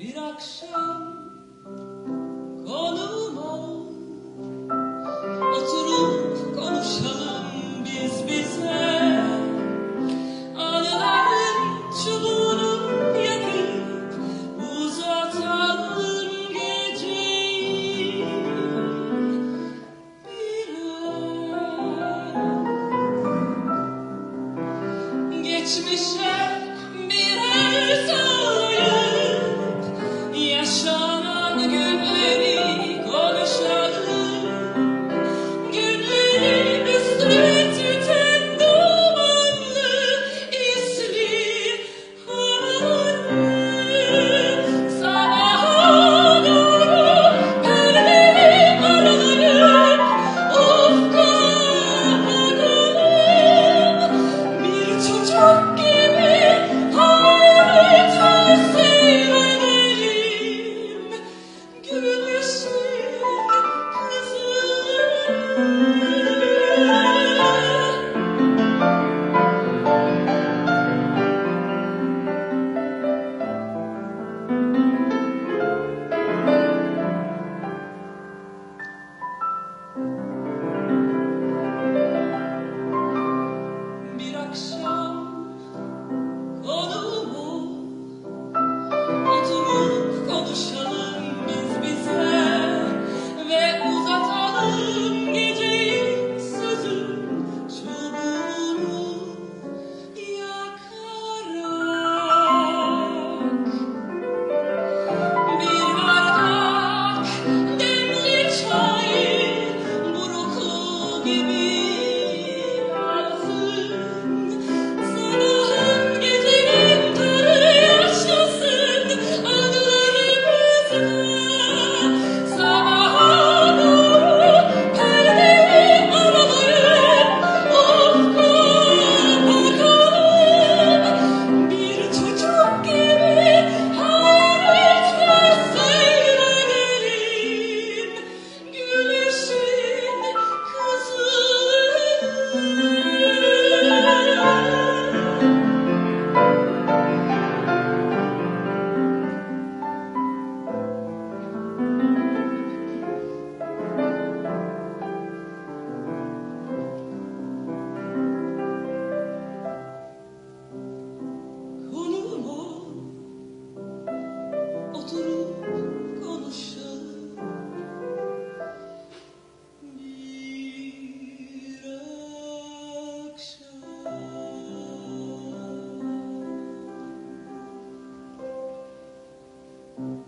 bir akşam konum ol. Oturup konuşalım biz bize. Anıların çubuğunu yakıp uzatalım geceyi. Biraz geçmişe birer sor Mm-hmm.